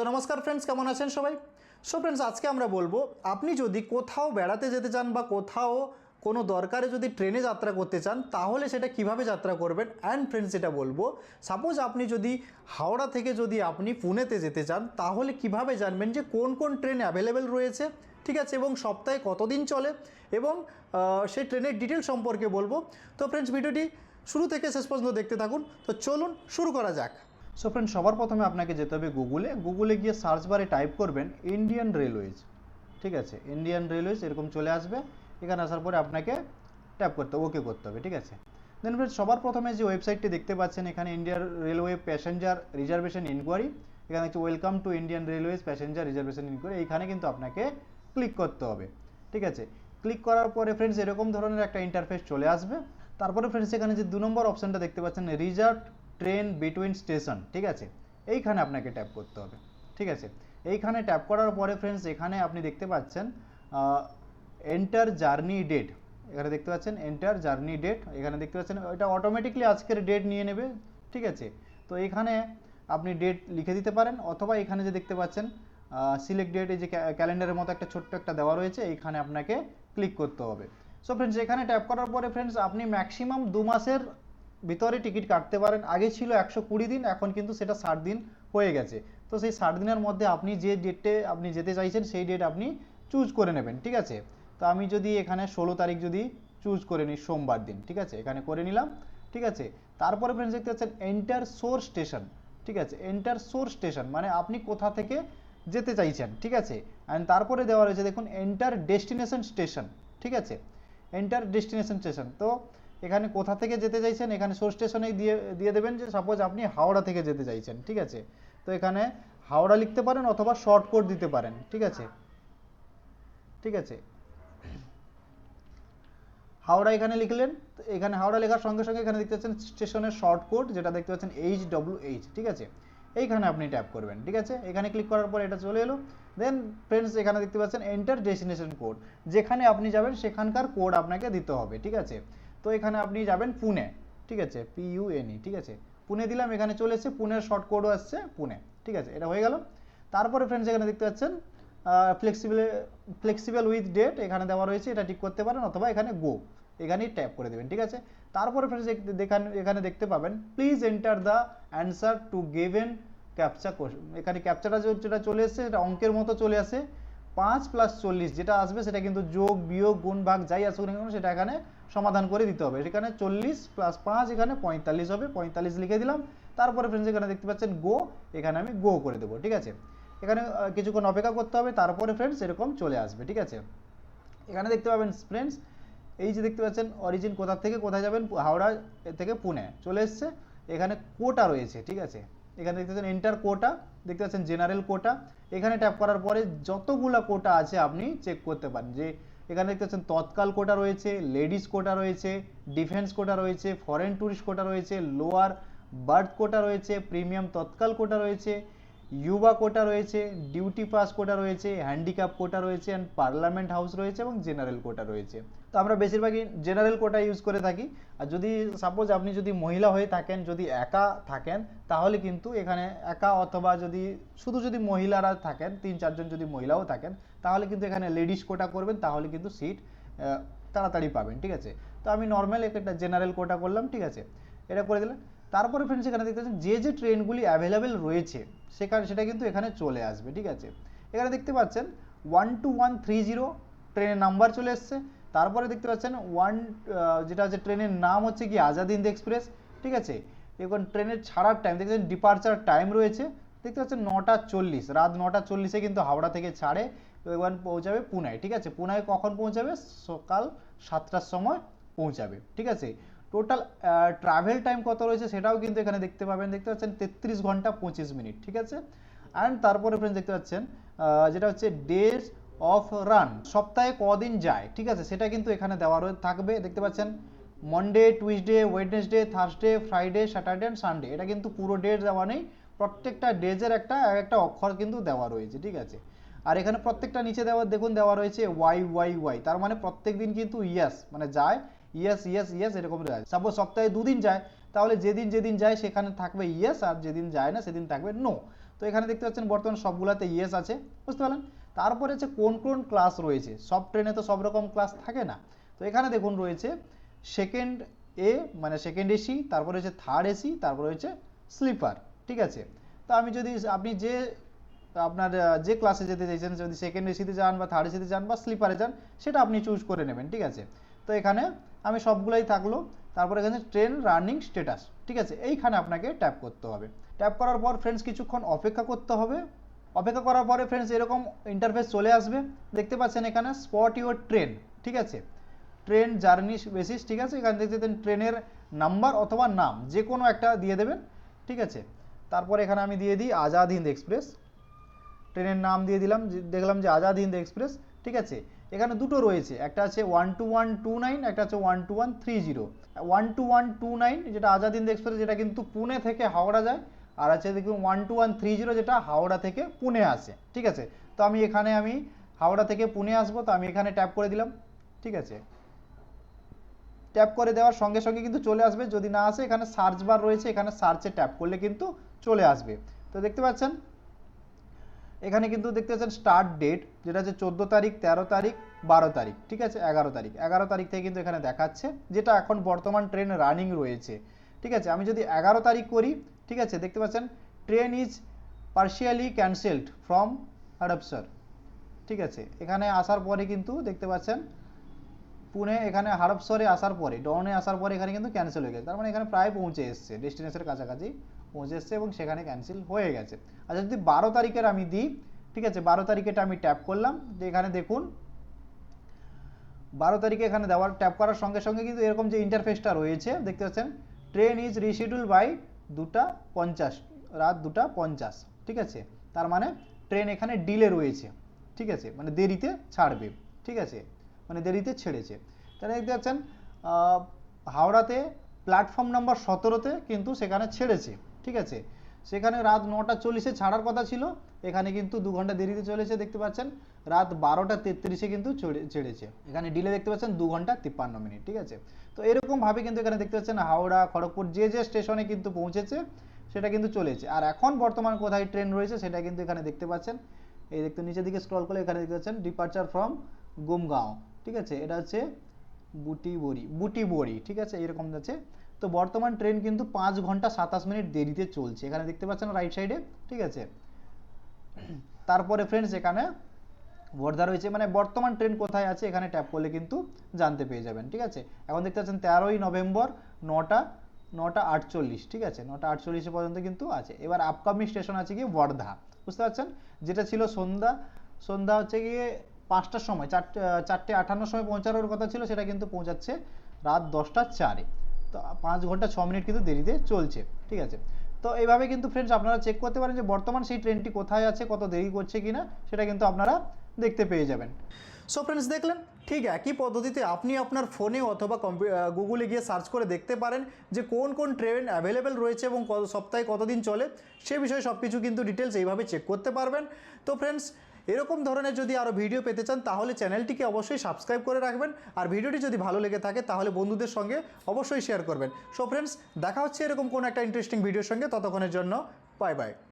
So নমস্কার friends কেমন আছেন সবাই? সো ফ্রেন্ডস আজকে আমরা বলব, আপনি যদি কোথাও বেড়াতে যেতে চান বা কোথাও কোনো দরকারে যদি ট্রেনে যাত্রা করতে চান, তাহলে সেটা কীভাবে যাত্রা করবেন? অ্যান্ড ফ্রেন্ডস এটা বলব সাপোজ আপনি যদি হাওড়া থেকে যদি আপনি পুনেতে যেতে চান, তাহলে কীভাবে জানবেন যে কোন কোন ট্রেন অ্যাভেলেবেল রয়েছে? ঠিক আছে, এবং সপ্তাহে কতদিন চলে? এবং সেই ট্রেনের ডিটেল সম্পর্কে বলব। তো ফ্রেন্ডস ভিডিওটি শুরু থেকে শেষ পর্যন্ত দেখতে থাকুন। তো চলুন, শুরু করা যাক। সো ফ্রেন্ড সবার প্রথমে আপনাকে যেতে হবে গুগলে গুগলে গিয়ে সার্চ বারে টাইপ করবেন ইন্ডিয়ান রেলওয়েজ ঠিক আছে? ইন্ডিয়ান রেলওয়েজ এরকম চলে আসবে। এখানে আসার পরে আপনাকে ট্যাপ করতে হবে ওকে করতে হবে, ঠিক আছে? দেন ফ্রেন্ড সবার প্রথমে যে ওয়েবসাইটটি দেখতে পাচ্ছেন, এখানে Indian railway passenger reservation enquiry এখানে হচ্ছে welcome to Indian railways passenger reservation enquiry এইখানে কিন্তু আপনাকে ক্লিক করতে হবে। ঠিক আছে? ক্লিক করার পরে ফ্রেন্ডস এরকম ধরনের একটা ইন্টারফেস চলে আসবে। তারপরে ফ্রেন্ডস এখানে যে দু নম্বর অপশনটা দেখতে পাচ্ছেন রিজার্ভ ট্রেন বিটুইন স্টেশন, ঠিক আছে? এইখানে আপনাকে ট্যাপ করতে হবে, ঠিক আছে? এইখানে ট্যাপ করার পরে ফ্রেন্ডস এখানে আপনি দেখতে পাচ্ছেন এন্টার জার্নি ডেট এখানে দেখতে পাচ্ছেন এন্টার জার্নি ডেট এখানে দেখতে পাচ্ছেন, এটা অটোমেটিকলি আজকের ডেট নিয়ে নেবে, ঠিক আছে? তো এখানে আপনি ডেট লিখে দিতে পারেন, অথবা এখানে যে দেখতে পাচ্ছেন সিলেক্ট ডেট এই যে ক্যালেন্ডারের মতো একটা ছোট্ট একটা দেওয়া রয়েছে, এইখানে আপনাকে ক্লিক করতে হবে। সো ফ্রেন্ডস এখানে ট্যাপ করার পরে ফ্রেন্ডস আপনি ম্যাক্সিমাম দু মাসের ভিতরে টিকিট কাটতে পারেন। আগে ছিল একশো কুড়ি দিন, এখন কিন্তু সেটা ষাট দিন হয়ে গেছে। তো সেই ষাট দিনের মধ্যে আপনি যে ডেটে আপনি যেতে চাইছেন, সেই ডেট আপনি চুজ করে নেবেন, ঠিক আছে? তো আমি যদি এখানে ষোলো তারিখ যদি চুজ করে নিই সোমবার দিন, ঠিক আছে? এখানে করে নিলাম, ঠিক আছে? তারপরে ফ্রেন্ডস দেখতে পাচ্ছেন এন্টার সোর স্টেশন ঠিক আছে? এন্টার সোর স্টেশন মানে আপনি কোথা থেকে যেতে চাইছেন, ঠিক আছে? অ্যান্ড তারপরে দেওয়া রয়েছে দেখুন এন্টার ডেস্টিনেশন স্টেশন ঠিক আছে? এন্টার ডেস্টিনেশন স্টেশন তো এখানে কোথা থেকে যেতে চাইছেন? এখানে সোর্স স্টেশনে দিয়ে দিয়ে দেবেন যে সাপোজ আপনি হাওড়া থেকে যেতে চাইছেন, ঠিক আছে? তো এখানে হাওড়া লিখতে পারেন অথবা শর্ট কোড দিতে পারেন, ঠিক আছে? ঠিক আছে? হাওড়া এখানে লিখলেন এখানে হাওড়া লেখার সঙ্গে সঙ্গে এখানে দেখতে পাচ্ছেন স্টেশনের শর্ট কোড যেটা দেখতে পাচ্ছেন এইচ ডব্লিউ এইচ ঠিক আছে? এইখানে আপনি ট্যাপ করবেন, ঠিক আছে? এখানে ক্লিক করার পর এটা চলে এলো। দেন ফ্রেন্ডস এখানে দেখতে পাচ্ছেন এন্টার ডেস্টিনেশন কোড যেখানে আপনি যাবেন, সেখানকার কোড আপনাকে দিতে হবে, ঠিক আছে? তো এখানে আপনি যাবেন পুনে, ঠিক আছে? পি ইউ এন ই ঠিক আছে? পুনে দিলাম, এখানে চলে এসেছে পুনের শর্ট কোডও আসছে পুনে, ঠিক আছে? এটা হয়ে গেল। তারপরে ফ্রেন্ডস এখানে দেখতে পাচ্ছেন ফ্লেক্সিবল ফ্লেক্সিবল উইথ ডেট এখানে দেওয়া রয়েছে, এটা ঠিক করতে পারেন অথবা এখানে গো এখানেই ট্যাপ করে দেবেন, ঠিক আছে? তারপরে ফ্রেন্ডস এখানে দেখতে পাবেন please enter the answer to given captcha এখানে ক্যাপচাটা যেটা চলে এসেছে, এটা অঙ্কের মতো চলে আসে, পাঁচ প্লাস চল্লিশ যেটা আসবে, সেটা কিন্তু যোগ, বিয়োগ, গুণ, ভাগ, যাই আসুক না কেন, সেটা এখানে সমাধান করে দিতে হবে। সেখানে চল্লিশ প্লাস পাঁচ এখানে পঁয়তাল্লিশ হবে। পঁয়তাল্লিশ লিখে দিলাম। তারপরে ফ্রেন্ডস এখানে দেখতে পাচ্ছেন গো এখানে আমি গো করে দেবো, ঠিক আছে? এখানে কিছুক্ষণ অপেক্ষা করতে হবে, তারপরে ফ্রেন্ডস এরকম চলে আসবে, ঠিক আছে? এখানে দেখতে পাবেন ফ্রেন্ডস এই যে দেখতে পাচ্ছেন অরিজিন কোথা থেকে কোথায় যাবেন? হাওড়া থেকে পুনে চলে এসছে। এখানে কোটা রয়েছে, ঠিক আছে? এখানে দেখতে পাচ্ছেন এন্টার কোটা দেখতে পাচ্ছেন জেনারেল কোটা এখানে ট্যাপ করার পরে যতগুলা কোটা আছে আপনি চেক করতে পারেন যে এখানে দেখতে পাচ্ছেন, তৎকাল কোটা রয়েছে, লেডিস কোটা রয়েছে, ডিফেন্স কোটা রয়েছে ফরেন ট্যুরিস্ট কোটা রয়েছে লোয়ার বার্থ কোটা রয়েছে প্রিমিয়াম তৎকাল কোটা রয়েছে ইউবা কোটা রয়েছে ডিউটি পাস কোটা রয়েছে হ্যান্ডিক্যাপ কোটা রয়েছে অ্যান্ড পার্লামেন্ট হাউস রয়েছে এবং জেনারেল কোটা রয়েছে। তো আমরা বেশিরভাগই জেনারেল কোটা ইউজ করে থাকি। আর যদি সাপোজ আপনি যদি মহিলা হয়ে থাকেন, যদি একা থাকেন, তাহলে কিন্তু এখানে একা অথবা যদি, শুধু যদি মহিলারা থাকেন, তিন চারজন যদি মহিলাও থাকেন তাহলে কিন্তু এখানে লেডিস কোটা করবেন, তাহলে কিন্তু সিট তাড়াতাড়ি পাবেন, ঠিক আছে? তো আমি নর্মাল একটা জেনারেল কোটা করলাম, ঠিক আছে? এটা করে দিলাম তারপরে ফ্রেন্ডস এখানে দেখতে পাচ্ছেন, যে যে ট্রেনগুলি অ্যাভেলেবেল রয়েছে, সেখানে সেটা কিন্তু এখানে চলে আসবে, ঠিক আছে? এখানে দেখতে পাচ্ছেন one two one three zero ট্রেনের নাম্বার চলে এসছে। তারপরে দেখতে পাচ্ছেন ওয়ান যেটা হচ্ছে ট্রেনের নাম হচ্ছে কি, আজাদ হিন্দ এক্সপ্রেস, ঠিক আছে? এখন ট্রেনের ছাড়ার টাইম দেখতে ডিপার্চার টাইম রয়েছে। দেখতে পাচ্ছেন, নটা চল্লিশ, রাত নটা চল্লিশে কিন্তু হাওড়া থেকে ছাড়ে। এবার পৌঁছাবে পুনায়, ঠিক আছে? পুনায় কখন পৌঁছাবে? সকাল সাতটার সময় পৌঁছাবে, ঠিক আছে? টোটাল ট্রাভেল টাইম কত রয়েছে সেটাও কিন্তু এখানে দেখতে পাবেন। দেখতে পাচ্ছেন তেত্রিশ ঘণ্টা পঁচিশ মিনিট, ঠিক আছে? অ্যান্ড তারপরে ফ্রেন্ডস দেখতে পাচ্ছেন যেটা হচ্ছে ডেজ অফ রান সপ্তাহে কদিন যায়, ঠিক আছে? সেটা কিন্তু এখানে দেওয়া থাকবে। দেখতে পাচ্ছেন Monday Tuesday Wednesday Thursday Friday Saturday and Sunday এটা কিন্তু পুরো ডেট দেওয়া নেই। প্রত্যেকটা ডেজের একটা একটা অক্ষর কিন্তু দেওয়া রয়েছে, ঠিক আছে? আর এখানে প্রত্যেকটা নিচে দেওয়া দেখুন দেওয়া রয়েছে ওয়াই ওয়াই ওয়াই তার মানে প্রত্যেক দিন কিন্তু ইয়াস মানে যায় ইয়েস ইয়েস ইয়েস এরকম যায় সাপোজ সপ্তাহে দুদিন যায়, তাহলে যেদিন যেদিন যায় সেখানে থাকবে ইয়েস আর যেদিন যায় না সেদিন থাকবে নো তো এখানে দেখতে পাচ্ছেন বর্তমান সবগুলাতে ইয়েস আছে, বুঝতে পারলেন? তারপরে হচ্ছে কোন কোন ক্লাস রয়েছে? সব ট্রেনে তো সব রকম ক্লাস থাকে না। তো এখানে দেখুন রয়েছে সেকেন্ড এ মানে সেকেন্ড এসি তারপরে হচ্ছে থার্ড এসি তারপরে হচ্ছে স্লিপার ঠিক আছে? তো আমি যদি আপনি যে আপনার যে ক্লাসে যেতে চাইছেন, যদি সেকেন্ড এসিতে যান বা থার্ড এসিতে যান বা স্লিপারে যান, সেটা আপনি চুজ করে নেবেন, ঠিক আছে? তো এখানে আমি সবগুলাই থাকল, তারপরে এখানে ট্রেন রানিং স্টেটাস ঠিক আছে? এইখানে আপনাকে ট্যাপ করতে হবে। ট্যাপ করার পর ফ্রেন্ডস কিছুক্ষণ অপেক্ষা করতে হবে। অপেক্ষা করার পরে ফ্রেন্ডস এরকম ইন্টারফেস চলে আসবে। দেখতে পাচ্ছেন এখানে স্পট ইউর ট্রেন ঠিক আছে? ট্রেন জার্নি বেসিস ঠিক আছে? এখানে দেন ট্রেনের নাম্বার অথবা নাম যে কোনো একটা দিয়ে দেবেন, ঠিক আছে? তারপরে এখানে আমি দিয়ে দিই আজাদ হিন্দ এক্সপ্রেস। ট্রেনের নাম দিয়ে দিলাম দেখলাম যে আজাদ হিন্দ এক্সপ্রেস, ঠিক আছে? এখানে দুটো রয়েছে, একটা আছে one two one two nine একটা আছে one two one three zero one two one two nine যেটা আজাদ হিন্দ এক্সপ্রেস, যেটা কিন্তু পুনে থেকে হাওড়া যায়, আর আছে দেখুন one two one three zero যেটা হাওড়া থেকে পুনে আসে, ঠিক আছে? তো আমি এখানে আমি হাওড়া থেকে পুনে আসব, তো আমি এখানে ট্যাপ করে দিলাম, ঠিক আছে? ট্যাপ করে দেওয়ার সঙ্গে সঙ্গে কিন্তু চলে আসবে, যদি না আসে, এখানে সার্চ বার রয়েছে, এখানে সার্চে ট্যাপ করলে কিন্তু চলে আসবে। তো দেখতে পাচ্ছেন? এখানে কিন্তু দেখতে পাচ্ছেন স্টার্ট ডেট যেটা হচ্ছে চোদ্দ তারিখ, তেরো তারিখ, বারো তারিখ, ঠিক আছে? এগারো তারিখ। এগারো তারিখ থেকে কিন্তু এখানে দেখাচ্ছে, যেটা এখন বর্তমান ট্রেন রানিং রয়েছে, ঠিক আছে? আমি যদি এগারো তারিখ করি, ঠিক আছে? দেখতে পাচ্ছেন train is partially cancelled from Hadapsar ঠিক আছে? এখানে আসার পরে কিন্তু দেখতে পাচ্ছেন, পুনে এখানে হাড়পসরে আসার পরে, ডনে আসার পরে এখানে কিন্তু ক্যান্সেল হয়ে গেছে। তার মানে এখানে প্রায় পৌঁছে এসছে ডেস্টিনেশনের কাছাকাছি। পৌঁছে এসছে এবং সেখানে ক্যান্সেল হয়ে গেছে। আচ্ছা যদি বারো তারিখের আমি দিই, ঠিক আছে, বারো তারিখেটা আমি ট্যাপ করলাম, যে এখানে দেখুন, বারো তারিখে এখানে দেওয়ার ট্যাপ করার সঙ্গে সঙ্গে কিন্তু এরকম যে ইন্টারফেসটা রয়েছে, দেখতে পাচ্ছেন ট্রেন ইজ রিশিডিউল বাই দুটা পঞ্চাশ, রাত দুটা পঞ্চাশ, ঠিক আছে? তার মানে ট্রেন এখানে ডিলে রয়েছে, ঠিক আছে? মানে দেরিতে ছাড়বে, ঠিক আছে? মানে দেরিতে ছেড়েছে। তাহলে দেখতে পাচ্ছেন হাওড়াতে প্ল্যাটফর্ম নাম্বার সতেরোতে কিন্তু সেখানে ছেড়েছে। ঠিক আছে? সেখানে রাত নটা চল্লিশে ছাড়ার কথা ছিল। এখানে কিন্তু দু ঘণ্টা দেরিতে চলেছে দেখতে পাচ্ছেন, রাত বারোটা তেত্রিশে কিন্তু ছেড়েছে। এখানে ডিলে দেখতে পাচ্ছেন দু ঘণ্টা তিপ্পান্ন মিনিট, ঠিক আছে? তো এরকম ভাবে কিন্তু এখানে দেখতে পাচ্ছেন হাওড়া, খড়গপুর যে যে স্টেশনে কিন্তু পৌঁছেছে, সেটা কিন্তু চলেছে। আর এখন বর্তমান কোথায় ট্রেন রয়েছে সেটা কিন্তু এখানে দেখতে পাচ্ছেন। এই দেখতে নিচের দিকে স্ক্রল করলে এখানে দেখতে পাচ্ছেন ডিপার্চার ফ্রম গুমগাঁও, ঠিক আছে? এটা হচ্ছে বুটিবড়ি বুটিবড়ি ঠিক আছে? এরকম আছে তো বর্তমান ট্রেন কিন্তু পাঁচ ঘণ্টা সাতাশ মিনিট দেরিতে চলছে। এখানে দেখতে পাচ্ছেন রাইট সাইডে ঠিক আছে? তারপরে ফ্রেন্ডস এখানে বর্ধা রয়েছে। মানে বর্তমান ট্রেন কোথায় আছে, এখানে ট্যাপ করলে কিন্তু জানতে পেয়ে যাবেন, ঠিক আছে? এখন দেখতে পাচ্ছেন তেরোই নভেম্বর, নটা নটা আটচল্লিশ, ঠিক আছে? নটা আটচল্লিশে পর্যন্ত কিন্তু আছে। এবার আপকামিং স্টেশন আছে কি বর্ধা বুঝতে পারছেন? যেটা ছিল সন্ধ্যা সন্ধ্যা হচ্ছে গিয়ে পাঁচটার সময়, চারটে চারটে আটান্ন সময় পৌঁছানোর কথা ছিল, সেটা কিন্তু পৌঁছাচ্ছে রাত দশটা চারে। তো পাঁচ ঘণ্টা ছ মিনিট কিন্তু দেরিতে চলছে, ঠিক আছে? তো এইভাবে কিন্তু ফ্রেন্ডস আপনারা চেক করতে পারেন যে বর্তমান সেই ট্রেনটি কোথায় আছে, কত দেরি করছে কিনা, সেটা কিন্তু আপনারা দেখতে পেয়ে যাবেন। সো ফ্রেন্ডস দেখলেন? ঠিক একই পদ্ধতিতে আপনি আপনার ফোনে অথবা গুগলে গিয়ে সার্চ করে দেখতে পারেন যে কোন কোন ট্রেন অ্যাভেলেবেল রয়েছে এবং কত, সপ্তাহে কতদিন চলে, সে বিষয়ে সব কিছু কিন্তু ডিটেলস এইভাবে চেক করতে পারবেন। তো ফ্রেন্ডস এরকম ধরনের যদি আরও ভিডিও পেতে চান, তাহলে চ্যানেলটিকে অবশ্যই সাবস্ক্রাইব করে রাখবেন। আর ভিডিওটি যদি ভালো লেগে থাকে, তাহলে বন্ধুদের সঙ্গে অবশ্যই শেয়ার করবেন। সো ফ্রেন্ডস দেখা হচ্ছে এরকম কোনো একটা ইন্টারেস্টিং ভিডিওর সঙ্গে। ততক্ষণের জন্য বাই বাই